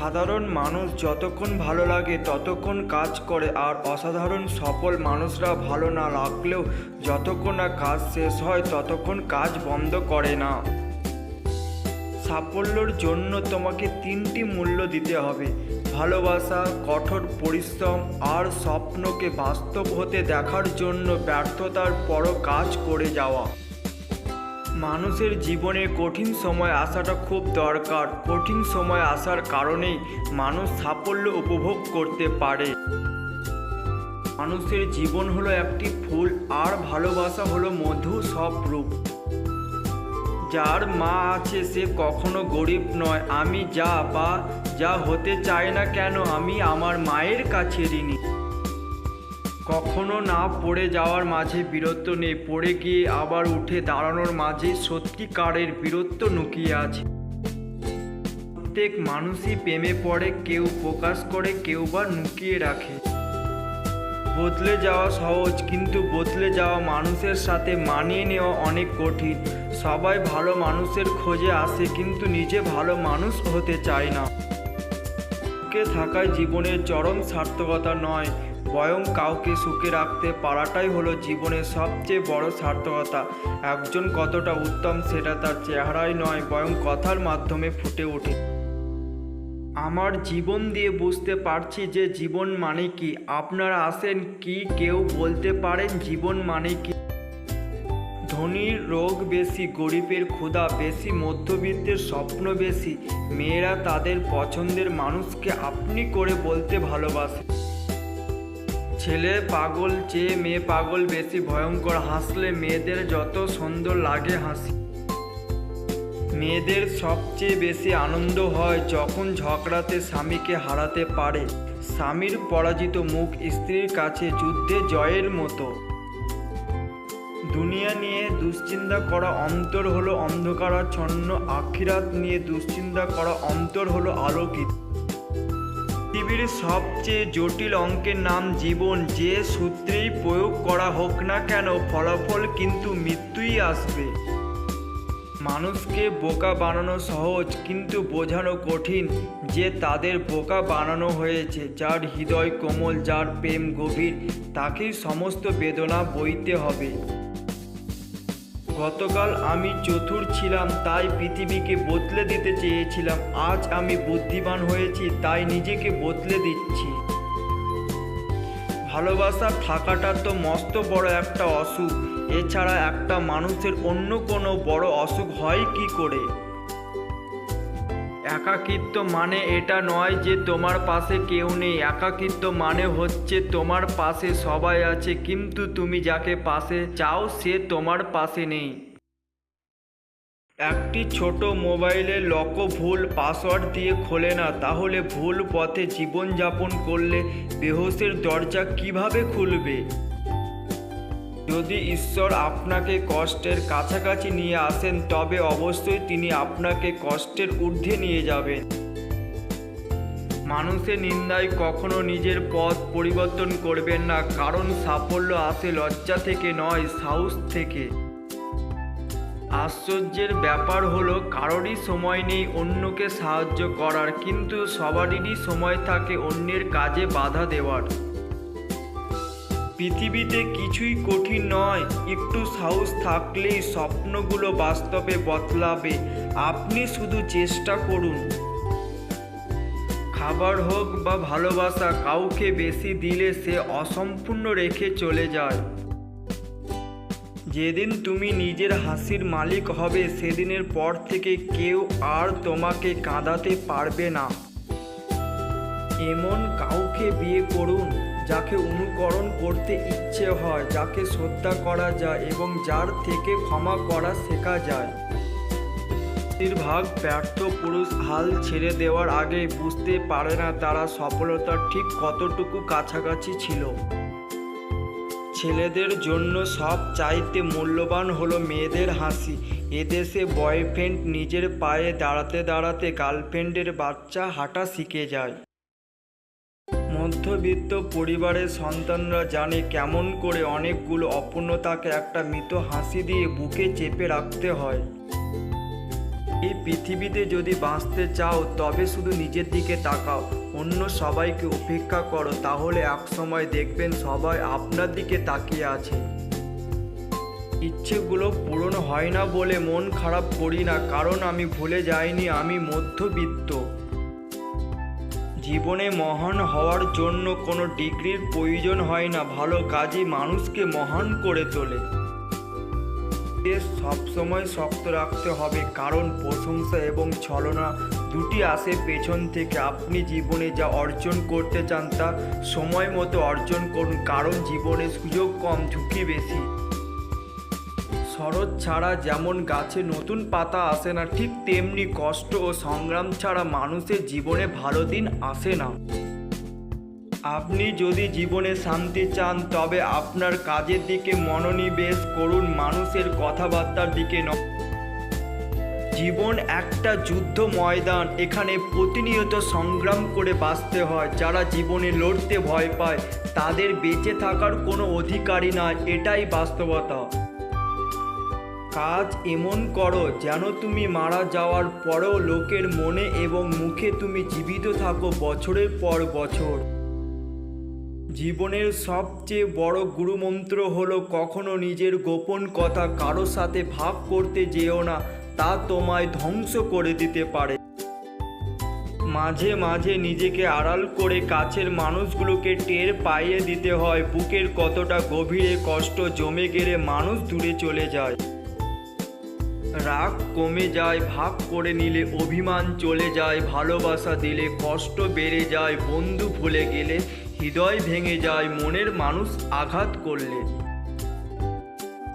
সাধারণ মানুষ যতক্ষণ ভালো লাগে ততক্ষণ কাজ করে আর অসাধারণ সফল মানুষরা ভালো না লাগলেও যতক্ষণ না কাজ শেষ হয় ততক্ষণ কাজ বন্ধ করে না। সাফল্যর জন্য তোমাকে তিনটি মূল্য দিতে হবে। ভালোবাসা, কঠোর পরিশ্রম আর স্বপ্নকে বাস্তব হতে দেখার জন্য ব্যর্থতার পরও কাজ করে যাওয়া। মানুষের জীবনে কঠিন সময় আসাটা খুব দরকার। কঠিন সময় আসার কারণেই মানুষ সাফল্য উপভোগ করতে পারে। মানুষের জীবন হলো একটি ফুল, আর ভালোবাসা হলো মধু সব রূপ যার মা আছে সে কখনো গরিব নয়। আমি যা, বা যা হতে চাই না কেন, আমি আমার মায়ের কাছে ঋণী। কখনো না পড়ে যাওয়ার মাঝে বীরত্ব নেই, পড়ে গিয়ে আবার উঠে দাঁড়ানোর মাঝে সত্যিকারের বীরত্ব লুকিয়ে আছে। প্রত্যেক মানুষই প্রেমে পড়ে, কেউ প্রকাশ করে, কেউ বা লুকিয়ে রাখে। বদলে যাওয়া সহজ, কিন্তু বদলে যাওয়া মানুষের সাথে মানিয়ে নেওয়া অনেক কঠিন। সবাই ভালো মানুষের খোঁজে আসে, কিন্তু নিজে ভালো মানুষ হতে চায় না। থাকায় জীবনের চরম সার্থকতা নয়। বয়ং কাউকে সুখে রাখতে পারাটাই হলো জীবনের সবচেয়ে বড় সার্থকতা। একজন কতটা উত্তম সেটা তার চেহারায় নয় বয়ং কথার মাধ্যমে ফুটে ওঠে। আমার জীবন দিয়ে বুঝতে পারছি যে জীবন মানে কি। আপনারা আসেন কি কেউ বলতে পারেন জীবন মানে কি? ধনীর রোগ বেশি, গরিবের ক্ষুধা বেশি, মধ্যবিত্তের স্বপ্ন বেশি। মেয়েরা তাদের পছন্দের মানুষকে আপনি করে বলতে ভালোবাসে। ছেলে পাগল চেয়ে মেয়ে পাগল বেশি ভয়ঙ্কর, হাসলে মেয়েদের যত সুন্দর লাগে হাসি। মেয়েদের সবচেয়ে বেশি আনন্দ হয় যখন ঝগড়াতে স্বামীকে হারাতে পারে। স্বামীর পরাজিত মুখ স্ত্রীর কাছে যুদ্ধে জয়ের মতো। দুনিয়া নিয়ে দুশ্চিন্তা করা অন্তর হলো অন্ধকারাচ্ছন্ন, আখিরাত নিয়ে দুশ্চিন্তা করা অন্তর হলো আলোকিত। পৃথিবীর সবচেয়ে জটিল অঙ্কের নাম জীবন। যে সূত্রেই প্রয়োগ করা হোক না কেন, ফলাফল কিন্তু মৃত্যুই আসবে। মানুষকে বোকা বানানো সহজ, কিন্তু বোঝানো কঠিন যে তাদের বোকা বানানো হয়েছে। যার হৃদয় কোমল, যার প্রেম গভীর, তাকেই সমস্ত বেদনা বইতে হবে। গতকাল আমি চতুর ছিলাম, তাই পৃথিবীকে বদলে দিতে চেয়েছিলাম। আজ আমি বুদ্ধিমান হয়েছি, তাই নিজেকে বদলে দিচ্ছি। ভালোবাসা থাকাটা তো মস্ত বড় একটা অসুখ। এছাড়া একটা মানুষের অন্য কোনো বড় অসুখ হয় কি করে? একাকিত্ব মানে এটা নয় যে তোমার পাশে কেউ নেই। একাকিত্ব মানে হচ্ছে তোমার পাশে সবাই আছে, কিন্তু তুমি যাকে পাশে চাও সে তোমার পাশে নেই। একটি ছোট মোবাইলে লক ভুল, পাসওয়ার্ড দিয়ে খোলে না। তাহলে ভুল পথে জীবনযাপন করলে বেহোশের দরজা কীভাবে খুলবে? যদি ঈশ্বর আপনাকে কষ্টের কাছাকাছি নিয়ে আসেন, তবে অবশ্যই তিনি আপনাকে কষ্টের ঊর্ধ্বে নিয়ে যাবেন। মানুষের নিন্দায় কখনো নিজের পথ পরিবর্তন করবেন না, কারণ সাফল্য আসে লজ্জা থেকে নয়, সাহস থেকে। আশ্চর্যের ব্যাপার হলো, কারোরই সময় নেই অন্যকে সাহায্য করার, কিন্তু সবারই সময় থাকে অন্যের কাজে বাধা দেওয়ার। পৃথিবীতে কিছুই কঠিন নয়, একটু সাহস থাকলেই স্বপ্নগুলো বাস্তবে বদলাবে। আপনি শুধু চেষ্টা করুন। খাবার হোক বা ভালোবাসা, কাউকে বেশি দিলে সে অসম্পূর্ণ রেখে চলে যায়। যেদিন তুমি নিজের হাসির মালিক হবে, সেদিনের পর থেকে কেউ আর তোমাকে কাঁদাতে পারবে না। এমন কাউকে বিয়ে করুন। যাকে অনুকরণ করতে ইচ্ছে হয়, যাকে শ্রদ্ধা করা যায় এবং যার থেকে ক্ষমা করা শেখা যায়। বেশিরভাগ ব্যর্থ পুরুষ হাল ছেড়ে দেওয়ার আগে বুঝতে পারে না তারা সফলতার ঠিক কতটুকু কাছাকাছি ছিল। ছেলেদের জন্য সব চাইতে মূল্যবান হলো মেয়েদের হাসি। এদেশে বয়ফ্রেন্ড নিজের পায়ে দাঁড়াতে দাঁড়াতে গার্লফ্রেন্ডের বাচ্চা হাঁটা শিখে যায়। মধ্যবিত্ত পরিবারের সন্তানরা জানে কেমন করে অনেকগুলো অপূর্ণতাকে একটা মৃত হাসি দিয়ে বুকে চেপে রাখতে হয়। এই পৃথিবীতে যদি বাঁচতে চাও, তবে শুধু নিজের দিকে তাকাও। অন্য সবাইকে উপেক্ষা করো, তাহলে একসময় দেখবেন সবাই আপনার দিকে তাকিয়ে আছে। ইচ্ছেগুলো পূরণ হয় না বলে মন খারাপ করি না, কারণ আমি ভুলে যাইনি, আমি মধ্যবিত্ত। জীবনে মহান হওয়ার জন্য কোনো ডিগ্রির প্রয়োজন হয় না, ভালো কাজই মানুষকে মহান করে তোলে। সবসময় শক্ত রাখতে হবে, কারণ প্রশংসা এবং ছলনা দুটি আসে পেছন থেকে। আপনি জীবনে যা অর্জন করতে চান তা সময় মতো অর্জন করুন, কারণ জীবনে সুযোগ কম, ঝুঁকি বেশি। শরৎ ছাড়া যেমন গাছে নতুন পাতা আসে না, ঠিক তেমনি কষ্ট ও সংগ্রাম ছাড়া মানুষের জীবনে ভালো দিন আসে না। আপনি যদি জীবনে শান্তি চান, তবে আপনার কাজের দিকে মনোনিবেশ করুন, মানুষের কথাবার্তার দিকে ন জীবন একটা যুদ্ধ ময়দান, এখানে প্রতিনিয়ত সংগ্রাম করে বাঁচতে হয়। যারা জীবনে লড়তে ভয় পায়, তাদের বেঁচে থাকার কোনো অধিকারই নয় এটাই বাস্তবতা। কাজ এমন করো যেন তুমি মারা যাওয়ার পরেও লোকের মনে এবং মুখে তুমি জীবিত থাকো বছরের পর বছর। জীবনের সবচেয়ে বড় গুরুমন্ত্র হলো কখনো নিজের গোপন কথা কারও সাথে ভাগ করতে যেও না, তা তোমায় ধ্বংস করে দিতে পারে। মাঝে মাঝে নিজেকে আড়াল করে কাছের মানুষগুলোকে টের পাইয়ে দিতে হয়, বুকের কতটা গভীরে কষ্ট জমে গেলে মানুষ দূরে চলে যায়। রাগ কমে যায়, ভাগ করে নিলে অভিমান চলে যায়, ভালোবাসা দিলে কষ্ট বেড়ে যায়, বন্ধু ভুলে গেলে হৃদয় ভেঙে যায়, মনের মানুষ আঘাত করলে।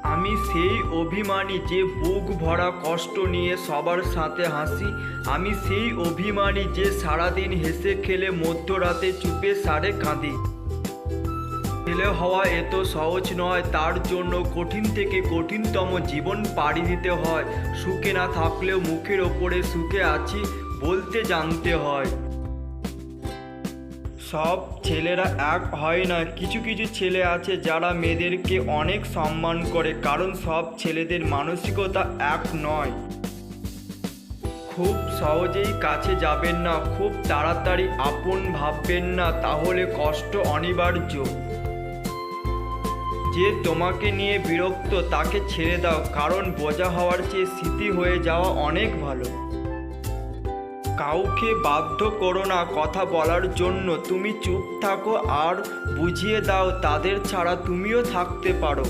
আমি সেই অভিমানী যে বুক ভরা কষ্ট নিয়ে সবার সাথে হাসি, আমি সেই অভিমানী যে সারাদিন হেসে খেলে মধ্যরাতে চুপে সারে কাঁদি। ছেলে হওয়া এত সহজ নয়। তার জন্য কঠিন থেকে কঠিনতম জীবন পাড়ি দিতে হয়। সুখে না থাকলেও মুখের ওপরে সুখে আছি বলতে জানতে হয়। সব ছেলেরা এক হয় না। কিছু কিছু ছেলে আছে যারা মেয়েদেরকে অনেক সম্মান করে, কারণ সব ছেলেদের মানসিকতা এক নয়। খুব সহজেই কাছে যাবেন না, খুব তাড়াতাড়ি আপন ভাববেন না, তাহলে কষ্ট অনিবার্য। যে তোমাকে নিয়ে বিরক্ত তাকে ছেড়ে দাও, কারণ বোঝা হওয়ার চেয়ে স্মৃতি হয়ে যাওয়া অনেক ভালো। কাউকে বাধ্য করো না কথা বলার জন্য, তুমি চুপ থাকো আর বুঝিয়ে দাও, তাদের ছাড়া তুমিও থাকতে পারো।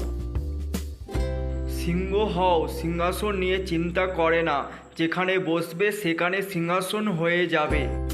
সিংহ হও, সিংহাসন নিয়ে চিন্তা করে না, যেখানে বসবে সেখানে সিংহাসন হয়ে যাবে।